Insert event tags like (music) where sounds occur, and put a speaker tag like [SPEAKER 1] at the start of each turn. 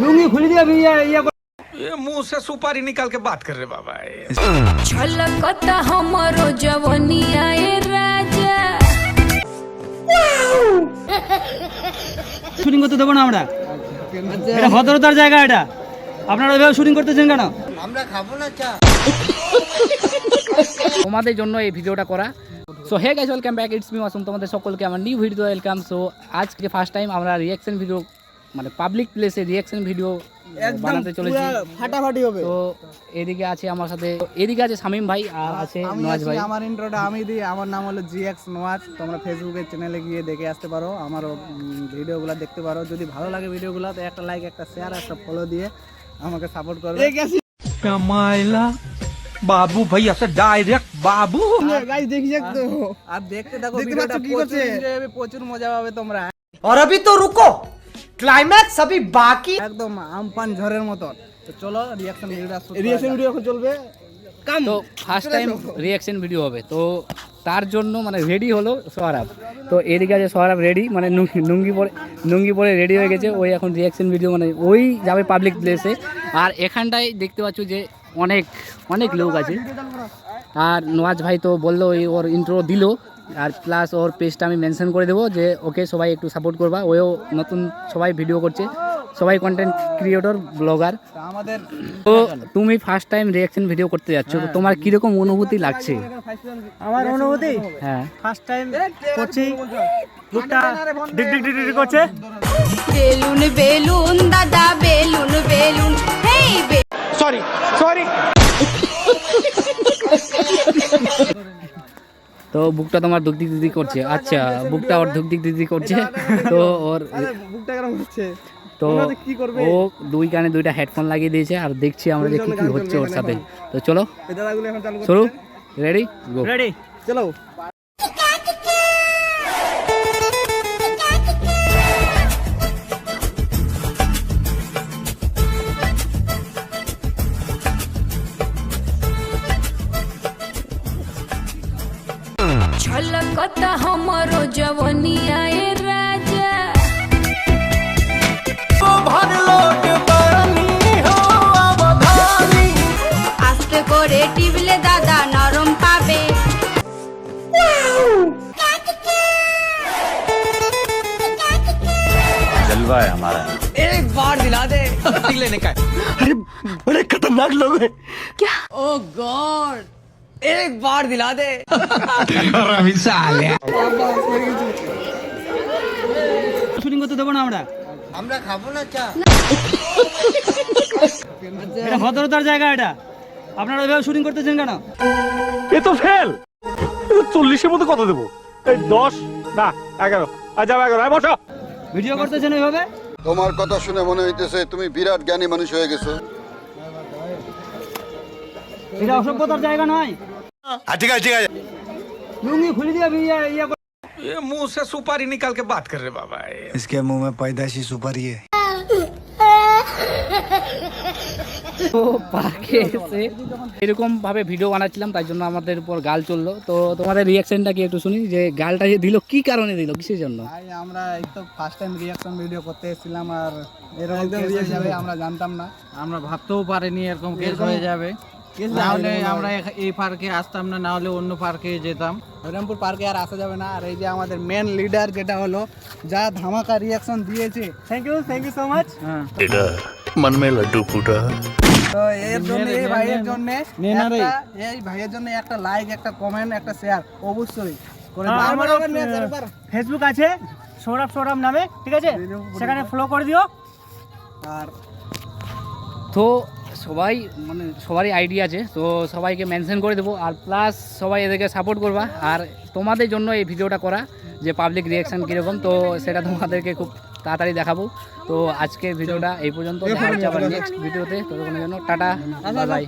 [SPEAKER 1] लुंगी खुल दिया भैया ये
[SPEAKER 2] ये मुंह से सुपारी निकाल के बात कर रहे बाबा ये।
[SPEAKER 3] छलकता हमरो जवनिया ए राजा (laughs)
[SPEAKER 1] শুটিং করতে দেবো না আমরা এটা ভদ্রতার জায়গা এটা আপনারা ওইভাবে শুটিং করতেছেন কেন
[SPEAKER 4] তোমাদের জন্য এই ভিডিওটা করা so hey guys welcome back it's me Masum তোমাদের সকলকে আমার নিউ ভিডিও ওয়েলকাম সো আজকে ফার্স্ট টাইম আমরা রিয়াকশন ভিডিও মানে পাবলিক প্লেসে রিয়াকশন ভিডিও বানাতে চলেছি
[SPEAKER 5] ফাটাফাটি হবে
[SPEAKER 4] তো এদিকে আছে আমার সাথে এদিকে আছে শামিম ভাই আর আছে
[SPEAKER 5] আমি
[SPEAKER 4] নওয়াজ
[SPEAKER 5] আছি,
[SPEAKER 4] ভাই
[SPEAKER 5] আমার ইন্ট্রোটা আমি দিই আমার নাম হলো জি এক্স নোয়াজ তোমরা ফেসবুকের চ্যানেলে গিয়ে দেখে আসতে পারো আমার ভিডিওগুলো দেখতে পারো যদি ভালো লাগে ভিডিওগুলো তো একটা লাইক একটা শেয়ার একটা ফলো দিয়ে আমাকে সাপোর্ট করবে
[SPEAKER 2] कमाइला बाबू भैया से डायरेक्ट बाबू
[SPEAKER 5] গাইস দেখি তো আর দেখতে থাকো ভিডিওটা প্রচুর enjoy হবে, প্রচুর মজা পাবে তোমরা
[SPEAKER 6] और अभी तो रुको ক্লাইম্যাক্স সবই বাকি
[SPEAKER 5] একদম আমপান ঝড়ের মতো তো চলো রিয়াকশন ভিডিওটা রিয়াকশন ভিডিও এখন চলবে?
[SPEAKER 4] কাম তো ফার্স্ট টাইম রিয়াকশন ভিডিও হবে। তো তার জন্য মানে রেডি হলো সৌরভ। তো এদিকে আছে সৌরভ রেডি মানে লুঙ্গি পরে লুঙ্গি পরে রেডি হয়ে গেছে। ওই এখন রিয়াকশন ভিডিও মানে ওই যাবে পাবলিক প্লেসে আর এখানটায় দেখতে পাচ্ছ যে অনেক অনেক লোক আছে। আর নওয়াজ ভাই তো বলল ওই ওর ইন্ট্রো দিল। আর প্লাস ওর পেজটা আমি মেনশন করে দেবো যে ওকে সবাই একটু সাপোর্ট করবা। ওও নতুন সবাই ভিডিও করছে। সবাই কন্টেন্ট ক্রিয়েটর ব্লগার
[SPEAKER 5] তো আমাদের
[SPEAKER 4] তো তুমি ফার্স্ট টাইম রিয়াকশন ভিডিও করতে যাচ্ছ তো তোমার কীরকম অনুভূতি লাগছে?
[SPEAKER 1] আমার অনুভূতি?
[SPEAKER 4] হ্যাঁ।
[SPEAKER 1] ফার্স্ট টাইম করছি। বুকটা ডিগ ডিগ ডিগ ডিগ করছে।
[SPEAKER 3] বেলুন বেলুন দাদা বেলুন বেলুন। হেই
[SPEAKER 4] তো বুকটা তোমার ধুক দিক দিদি করছে আচ্ছা বুকটা ওর ধুক দিক দিদি করছে। তো ওর
[SPEAKER 5] বুকটা কেন হচ্ছে?
[SPEAKER 4] তো
[SPEAKER 5] কি করবে?
[SPEAKER 4] ও দুই কানে দুইটা হেডফোন লাগিয়ে দিয়েছে আর দেখছি আমরা যে কি কি হচ্ছে ওর সাথে তো চলো।
[SPEAKER 5] রেডি দাদাগুলো এখন চালু।
[SPEAKER 4] শুরু
[SPEAKER 5] করছে
[SPEAKER 4] রেডি গো
[SPEAKER 1] রেডি
[SPEAKER 5] চলো
[SPEAKER 3] छलकता हमरो जवनिया ए राजा আস্তে করে টিপলে দাদা নরম পাবে
[SPEAKER 6] एक बार दिला दे
[SPEAKER 2] लेने का
[SPEAKER 6] ओ गॉड एक बार दिला दे
[SPEAKER 1] শুটিং করতে দেবো না আমরা
[SPEAKER 5] আমরা খাবো না চা
[SPEAKER 1] এটা ভদ্রতার জায়গা এটা আপনারা ওইভাবে শুটিং করতেছেন কেন
[SPEAKER 7] এ তো ফেল চল্লিশের মধ্যে কত দেবো এই দশ না এগারো আচ্ছা এগারো হ্যাঁ বসো
[SPEAKER 1] ভিডিও করতেছেন ওইভাবে
[SPEAKER 8] তোমার কথা শুনে মনে হইতেছে তুমি বিরাট জ্ঞানী মানুষ হয়ে গেছো
[SPEAKER 1] এটা অসভ্যতার জায়গা নয় ঠিক আছে ঠিক আছে লুঙ্গি খুলে
[SPEAKER 2] ये मुंह से सुपारी निकाल के बात कर रहे बाबा
[SPEAKER 9] इसके मुंह में पैदाशी सुपारी है।
[SPEAKER 4] এরকম ভাবে ভিডিও বানাচ্ছিলাম তার জন্য আমাদের উপর গাল চলল তো তোমাদের রিয়াকশনটা কি একটু শুনি যে গালটা যে দিল কি কারণে দিল কিসের জন্য
[SPEAKER 5] আমরা ফার্স্ট টাইম রিয়াকশন ভিডিও করতে এসেছিলাম আর আমরা জানতাম না
[SPEAKER 10] আমরা ভাবতেও পারিনি এরকম কেস হয়ে যাবে নাহলে আমরা এই পার্কে আসতাম না না হলে অন্য পার্কে যেতাম।
[SPEAKER 5] হরিরামপুর পার্কে আর আসা যাবে না। আর এই যে আমাদের মেন লিডার যেটা হলো যা ধামাকা রিয়াকশন দিয়েছে। Thank you thank you so much
[SPEAKER 10] এটা
[SPEAKER 9] মন মে লাড্ডু ফুটা।
[SPEAKER 5] তো এর জন্য এই ভাইয়ের জন্য এই ভাইয়ের জন্য একটা লাইক একটা কমেন্ট একটা শেয়ার অবশ্যই। করে
[SPEAKER 1] হ্যাঁ, ফেসবুক আছে সৌরভ সৌরভ নামে ঠিক আছে? সেখানে ফলো করে দিও।
[SPEAKER 5] আর
[SPEAKER 4] তো সবাই মানে সবারই আইডিয়া আছে তো সবাইকে মেনশন করে দেবো। আর প্লাস সবাই এদেরকে সাপোর্ট করবা। আর তোমাদের জন্য এই ভিডিওটা করা যে পাবলিক রিয়াকশান কীরকম তো সেটা তোমাদেরকে খুব তাড়াতাড়ি দেখাবো। তো আজকে ভিডিওটা এই পর্যন্ত। দেখা হচ্ছে আবার নেক্সট ভিডিওতে। ততক্ষণের জন্য টাটা বাই বাই